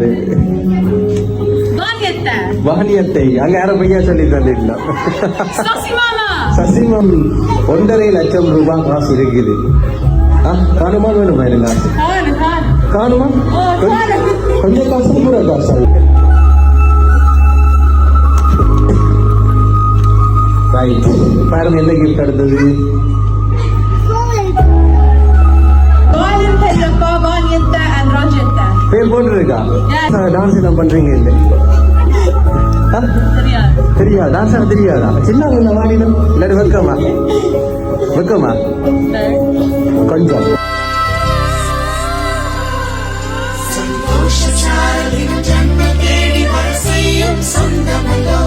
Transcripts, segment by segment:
அது. வாணியத்தை அங்க யார பையா சொல்லி தந்துட்டா சசிமம் ஒன்றரை லட்சம் ரூபாய் காசு இருக்குது. காணுமா வேணுமா எனக்கு காணுமா? கொஞ்சம் காசு கூட காசு. ரைட் பாருங்க என்ன கிஃப்ட் அடுத்தது இருக்கா டான்ஸ் எல்லாம் பண்றீங்க இல்லை தெரியா டான்ஸ் ஆட தெரியாதா? சின்ன இந்த மாடியிடம் வெக்கமா? வெக்கமா? கொஞ்சம். சொந்தமல்லோ.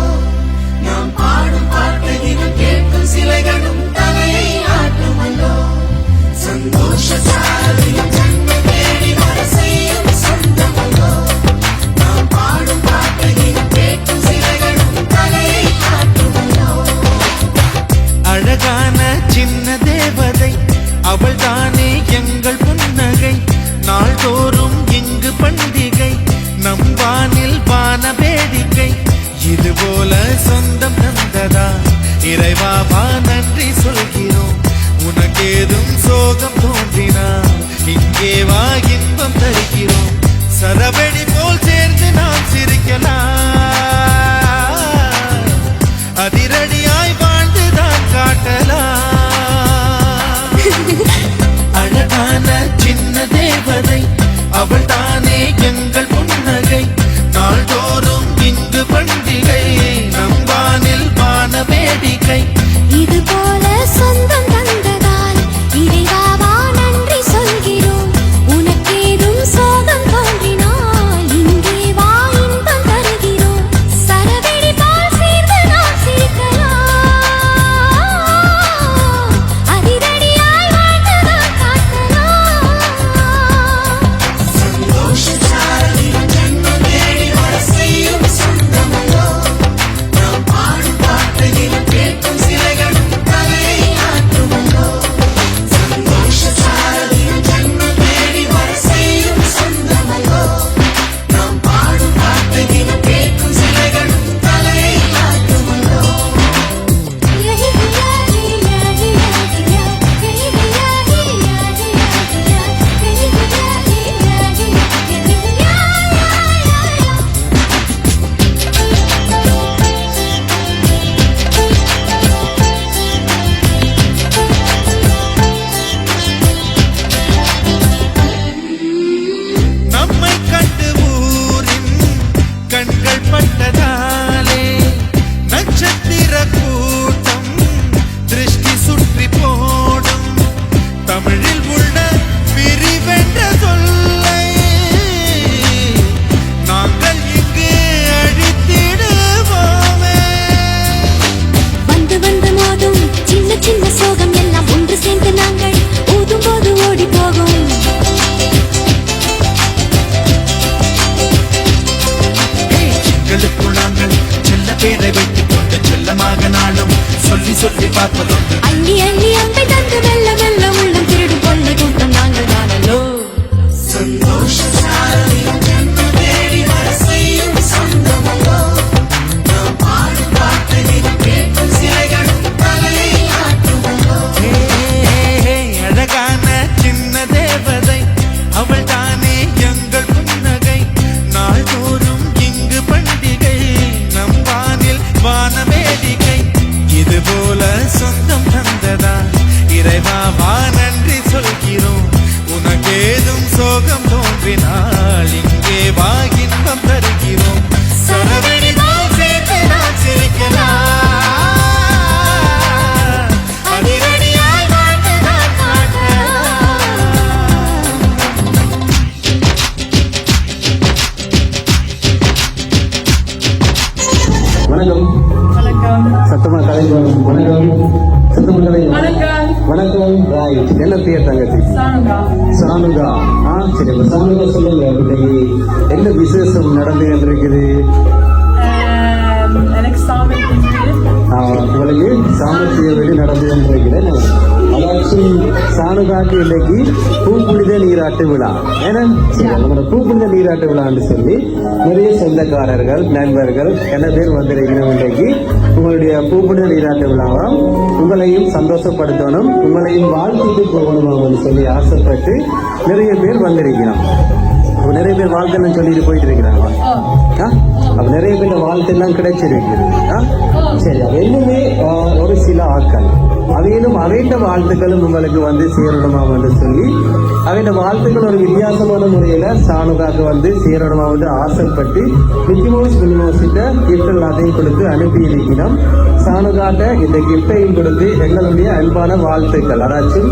சத்தமாக கலைந்து வணக்கம். வணக்கம். ரைட் என்ன பேர் தங்கச்சி? சானுகா ஆ சரி இப்போ சானுகா சொல்லுங்க இன்னைக்கு என்ன விசேஷம் நடந்து இருக்குது எனக்கு உங்களுக்கு சாமர்த்திய வெளி நடந்து கொண்டிருக்கிறேன். அதாச்சும் சாணுகாட்டு இன்னைக்கு பூப்புனித நீராட்டு விழா. ஏன்னா நம்மளோட பூப்புனித நீராட்டு விழான்னு சொல்லி நிறைய சொந்தக்காரர்கள் நண்பர்கள் என்ன பேர் வந்திருக்கிறோம் இன்றைக்கு உங்களுடைய பூப்புனித நீராட்டு விழாவை உங்களையும் சந்தோஷப்படுத்தணும் உங்களையும் வாழ்த்துட்டு போகணும் சொல்லி ஆசைப்பட்டு நிறைய பேர் வந்திருக்கிறோம். நிறைய பேர் வாழ்க்கணும்னு சொல்லிட்டு போயிட்டு இருக்கிறாங்க. அப்ப நிறைய பேர் வாழ்த்தெல்லாம் கிடைச்சிருக்கிறது. சரி அது இன்னுமே ஒரு சில ஆட்கள். அவையிலும் அவைண்ட வாழ்த்துக்களும் உங்களுக்கு வந்து சேரணுமா என்று சொல்லி அவைண்ட வாழ்த்துக்கள் ஒரு வித்தியாசமான முறையில சாணுகாக்கு வந்து சேரணுமா என்று ஆசைப்பட்டு மிக்கிமோஸ் மினிமோஸிட்ட கிஃப்ட்கள் அதையும் கொடுத்து அனுப்பி இருக்கிறோம் சாணுகாட்ட இந்த கிஃப்டையும் கொடுத்து எங்களுடைய அன்பான வாழ்த்துக்கள். அதாச்சும்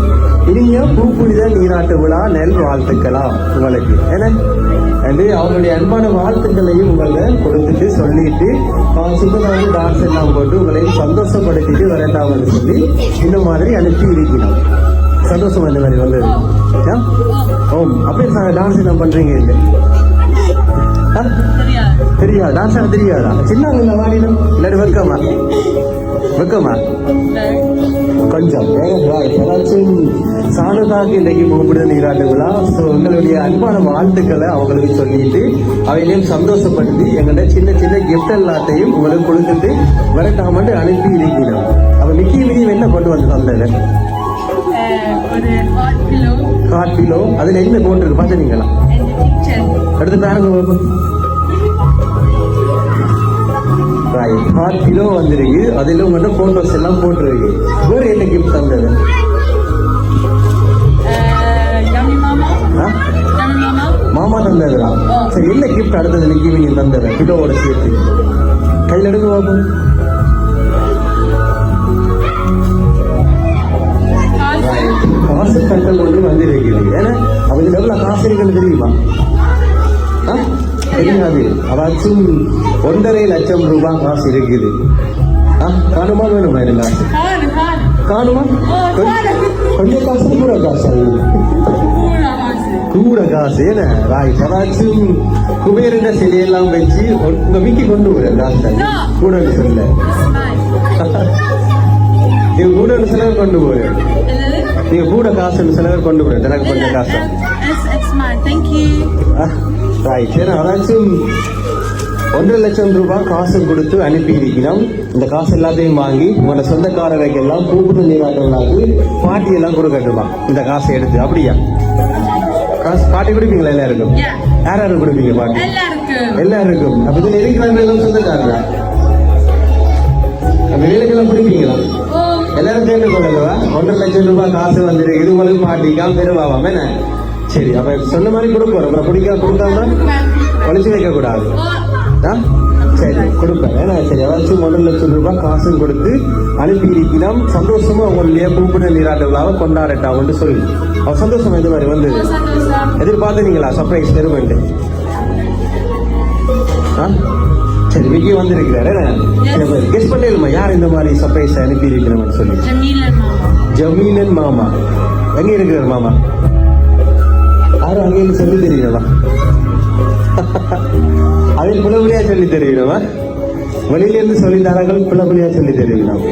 இனிய பூப்புனித நீராட்டு விழா நெல் வாழ்த்துக்களா உங்களுக்கு ஏன்னா அவங்களுடைய அன்பான வாழ்த்துக்களையும் உங்களை வந்துட்டு சொல்லிட்டு சுத்தமாக டான்ஸ் எல்லாம் போட்டு உங்களையும் சந்தோஷப்படுத்திட்டு வரட்டாம்னு சொல்லி இந்த மாதிரி அனுப்பி இருக்கிறோம். சந்தோஷமா இந்த மாதிரி வந்தது. ஆ? ஓம். அப்படியே டான்ஸ் எல்லாம் பண்றீங்க இல்லை ஆ? தெரியாது? டான்ஸ் ஆட தெரியாதா? சின்ன வாடினும்? இல்லாட்டி வெக்கமா? வெக்கமா? கொஞ்சம் ஏதாச்சும் சாணுதாக்கு இன்றைக்கு முகப்படுத நீராட்டு விழா. ஸோ உங்களுடைய அன்பான வாழ்த்துக்களை அவங்களுக்கு சொல்லிட்டு அவையிலையும் சந்தோஷப்படுத்தி எங்கள்ட்ட சின்ன சின்ன கிஃப்ட் எல்லாத்தையும் உங்களுக்கு கொடுத்துட்டு வரட்டாமட்டு அனுப்பி இருக்கிறோம். அப்ப மிக்கி மிக்கி என்ன கொண்டு வந்து தந்தது? ஹாட் பிலோ அதுல என்ன போட்டிருக்கு பார்த்துனீங்களா அடுத்து பாருங்க பாப்போம். கிலோ வந்திருக்கு. அதில் உங்கள்கிட்ட ஃபோட்டோஸ் எல்லாம் போட்டிருக்கு. வேறு என்ன கிஃப்ட் தந்தது? மாமா ஆ? மாமா தந்ததுடா சரி என்ன கிஃப்ட் அடுத்தது நிக்கி நீங்கள் தந்தது? கிலோவோட சேர்த்து. கையில் எடுக்க பாப்போம் காசு கட்டல் ஒன்று வந்திருக்கிறது ஏன்னா அவங்க எவ்வளோ காசு இருக்குன்னு தெரியுமா? ஆ? தெரியாது அதாச்சும் ஒன்றரை லட்சம் ரூபாய் காசு இருக்குது. காணுமா வேணுமா காடு காணுமா. கொஞ்சம் காசு கூட காசு. கூட காசு. என்ன? ராய் அதாச்சும் குபேரன சிலையெல்லாம் வச்சு உங்க மிக்கி கொண்டு வர காசு No. கூட சொல்ல. நீங்க கூட சிலர் கொண்டு போற என்னது? நீங்க கூட காசு சிலர் கொண்டு போற எனக்கு கொஞ்சம் காசு. சரி அதாச்சும் ஒன்றரை லட்சம் ரூபாய் காசு கொடுத்து அனுப்பி இருக்கிறோம் இந்த காசு எல்லாத்தையும் வாங்கி உங்களோட சொந்தக்காரர்களுக்கு எல்லாம் கூப்பிட்டு நீராட்டவங்களுக்கு பாட்டி எல்லாம் கொடுக்கட்டுமா இந்த காசை எடுத்து அப்படியா? காசு பாட்டி கொடுப்பீங்களா எல்லாருக்கும். யார் யாரும் கொடுப்பீங்க பாட்டி? எல்லாருக்கும். எல்லாருக்கும். அப்ப இதுல இருக்கிறவங்க எல்லாம் அப்ப வேலைக்கெல்லாம் கொடுப்பீங்களா? எல்லாரும் சேர்ந்து கொள்ளலவா ஒன்றரை லட்சம் ரூபாய் காசு வந்துருக்கு. உங்களுக்கு பாட்டிக்காம பெருவாவாம் என்ன? சரி அப்ப சொன்ன மாதிரி கொடுப்போம். அப்புறம் பிடிக்க கொடுக்காம ஒழிச்சு வைக்க கூடாது ஆ? சரி கொடுப்பேன் ஏன்னா சரி ஏதாச்சும் ஒன்றரை லட்சம் ரூபாய் காசும் கொடுத்து அனுப்பி இருக்கிறோம் சந்தோஷமா உங்களுடைய பூப்பிட நீராட்ட விழாவை கொண்டாடட்டாம்னு சொல்லி. அவ சந்தோஷம் இந்த மாதிரி சந்தோஷம் எதிர்பார்த்தீங்களா? சர்ப்ரைஸ் தருமெண்ட் ஆ? சரி விக்கி வந்திருக்கிறாரு. கெஸ் பண்ணிடுமா யார் இந்த மாதிரி சர்ப்ரைஸ் அனுப்பி இருக்கிறோம்னு சொல்லி? ஜமீலன் மாமா. எங்க இருக்கிறார் மாமா? அங்கேயும் சொல்லி தெரியலவா அதில் புலபுலியா சொல்லி தெரியலவா வெளியில இருந்து சொல்லி தராங்கள் புலபுலியா சொல்லி தெரியலாம்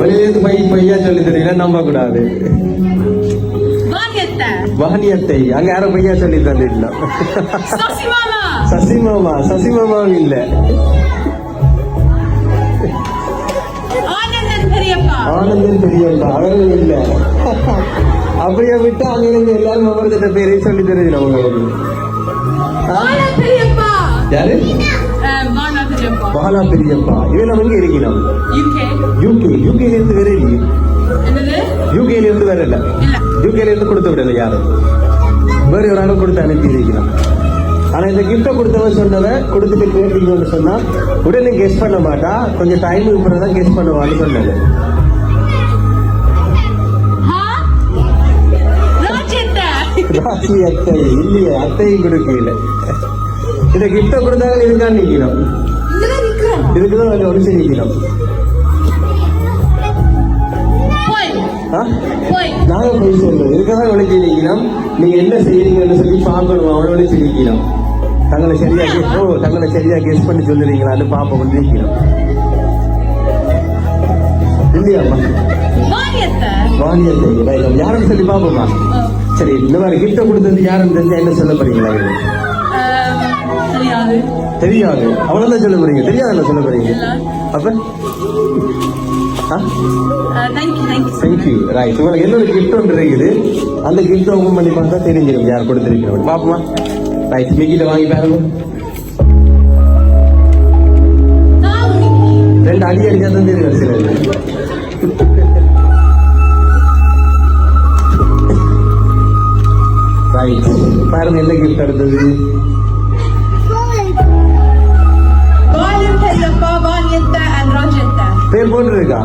வெளியில இருந்து பை பையா சொல்லி தெரியல நம்ப கூடாது வாணியத்தை. அங்க யாரும் பையா சொல்லி தந்துடலாம் சசி மாமா சசி மாமா சசி மாமாவும் இல்ல ஆனந்தன் பெரியப்பா. அவரும் இல்ல. அப்படியே விட்டு அங்க இருந்து எல்லாரும் ஒவ்வொருத்த பேரையும் சொல்லி தெரியும் உங்களுக்கு யாரு? பாலா பெரியப்பா இதெல்லாம் எங்க இருக்கிறோம் யூகே யூகே யூகேல இருந்து வேற இல்லையே. யூகேல இருந்து வேற இல்ல. இல்ல. யூகேல இருந்து கொடுத்து விடல யாரும் வேற ஒரு ஆளும் கொடுத்து அனுப்பி இருக்கிறோம் ஆனா இந்த கிஃப்ட கொடுத்தவன் சொன்னவ கொடுத்துட்டு கேட்டீங்கன்னு சொன்னா உடனே கெஸ் பண்ண மாட்டா. கொஞ்சம் டைம் தான் கெஸ் பண்ணுவான்னு சொன்னது ராசி அத்தை இல்லையே அத்தையும் கொடுக்கல இந்த கிஃப்ட கொடுத்தாங்க இதுதான் நிக்கிறோம் இதுக்குதான் கொஞ்சம் ஆ? போய். நாங்க போய் சொல்றோம். இதுக்கதான் ஒழிச்சு நிக்கணும் நீங்க என்ன செய்யறீங்கன்னு சொல்லி பார்க்கணும் அவனை ஒழிச்சு நிக்கணும் தங்களை சரியா ஓ தங்களை சரியா கெஸ் பண்ணி சொல்லுறீங்களான்னு பாப்போம் நிக்கணும் இல்லையாம்மா? வாணியத்தை யாருன்னு சொல்லி பாப்போமா சரி இந்த மாதிரி கிஃப்ட கொடுத்தது யாருன்னு தெரிஞ்சா என்ன சொல்ல போறீங்களா? தெரியாது. தெரியாது. அவ்வளவுதான் சொல்ல போறீங்க. தெரியாதுல்ல சொல்ல போறீங்க. அப்ப? தேங்க்யூ ரைட் உங்களுக்கு என்னோட கிஃப்ட் ஒன்று இருக்குது. அந்த கிஃப்ட் ஓபன் பண்ணி பார்த்தா தெரிஞ்சிடும் யார் கொடுத்துருக்கீங்க பாப்போமா ரைட் மிக்கிட்ட வாங்கி பாருங்க. ரெண்டு அடி அடிச்சா தான் தெரியும் சில ரைட் பாருங்க என்ன கிஃப்ட் அடுத்தது பேர் போட்டுருக்கா?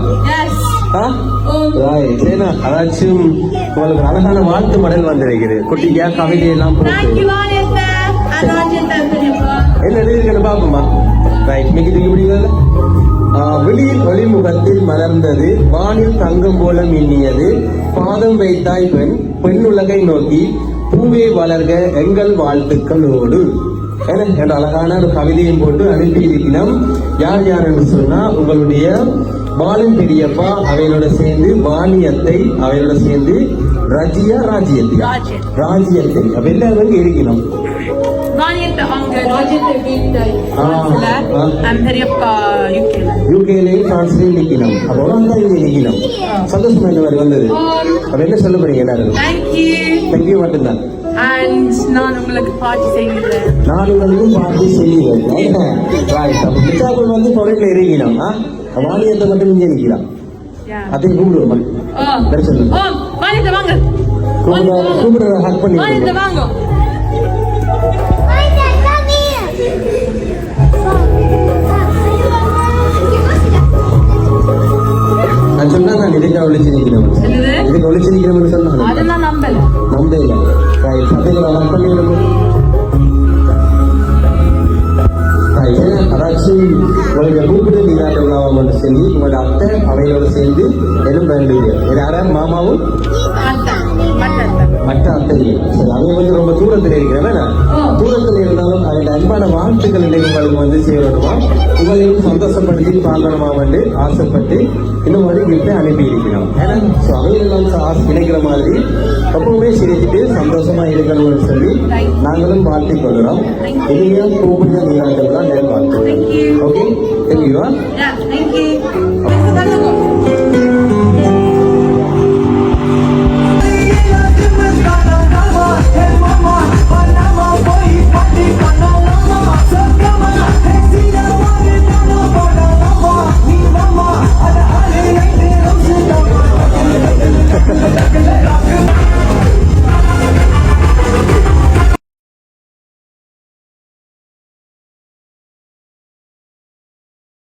ஆ? ரைட் ஏன்னா அதாச்சும் உங்களுக்கு அழகான வாழ்த்து மடல் வந்திருக்கிறது குட்டிக்கா கவிதை எல்லாம் போட்டு. என்ன எழுதியிருக்கேன்னு பாப்போமா ரைட் மிக்கி தூக்கி பிடிக்கல? வெளியில் ஒளிமுகத்தில் மலர்ந்தது வானில் தங்கம் போல மின்னியது பாதம் வைத்தாய் பெண் பெண் உலகை நோக்கி பூவே வளர்க எங்கள் வாழ்த்துக்களோடு. என்ற அழகான ஒரு கவிதையும் போட்டு அனுப்பி இருக்கிறோம் யார் யார் என்று சொன்னா உங்களுடைய பாலன் பெரியப்பா அவையோட சேர்ந்து வாணியத்தை அவையோட சேர்ந்து ரஜியா ராஜ்யத்தை. ராஜ்யத்தை. அப்ப எல்லாரும் இருக்கணும் வாணியத்தை அங்க ராஜ்யத்தை வீட்டை ஆ, ஆ. அண்ட் பெரியப்பா யூகே யூகேலையும் பிரான்ஸ்லயும் நிக்கணும் அப்ப உலகம் தான் இங்க நிக்கணும் சந்தோஷமா இந்த மாதிரி வந்தது? அப்ப என்ன சொல்ல போறீங்க எல்லாரும் தேங்க்யூ தேங்க்யூ மட்டும்தான். அண்ட் நான் உங்களுக்கு பாட்டு செய்கிறேன். நான் உங்களுக்கும் பார்த்து செய்யுவேன் ரைட் அப்ப பிச்சாக்கள் வந்து பொருட்கள் இருக்கணும் ஆ? மட்டும் இங்கே Yeah. அதையும் கூப்பிடுவோம் வாங்க. கூப்பிட கூப்பிட ஹக் பண்ணி வாங்க. நான் இதுக்கு ஒழிச்சு? இதுக்கு நம்பல. கூப்பிட்டு நீராட்ட விழாவை மட்டும் உங்களோட அத்தை அவையோட சேர்ந்து யாரா? மாமாவும்? அத்தை மற்ற அத்தையும். சரி அவங்க வந்து ரொம்ப தூரத்தில் இருக்கிறவன். தூரத்தில் இருந்தாலும் அவருடைய அன்பான வாழ்த்துக்கள் இன்றைக்கு உங்களுக்கு சந்தோஷப்படுத்தி பார்க்கணுமா வந்து ஆசைப்பட்டு இன்னும் ஒரு கிஃப்டை அனுப்பி இருக்கிறோம். ஏன்னா ஸோ அவையெல்லாம் ஆசை கிடைக்கிற மாதிரி. எப்பவுமே சிரிச்சுட்டு சந்தோஷமா இருக்கணும்னு சொல்லி நாங்களும் வாழ்த்திக் கொள்கிறோம். இனிய நீராட்டம் தான் நேர் வாழ்த்துக்கிறோம் Thank you. Okay thank you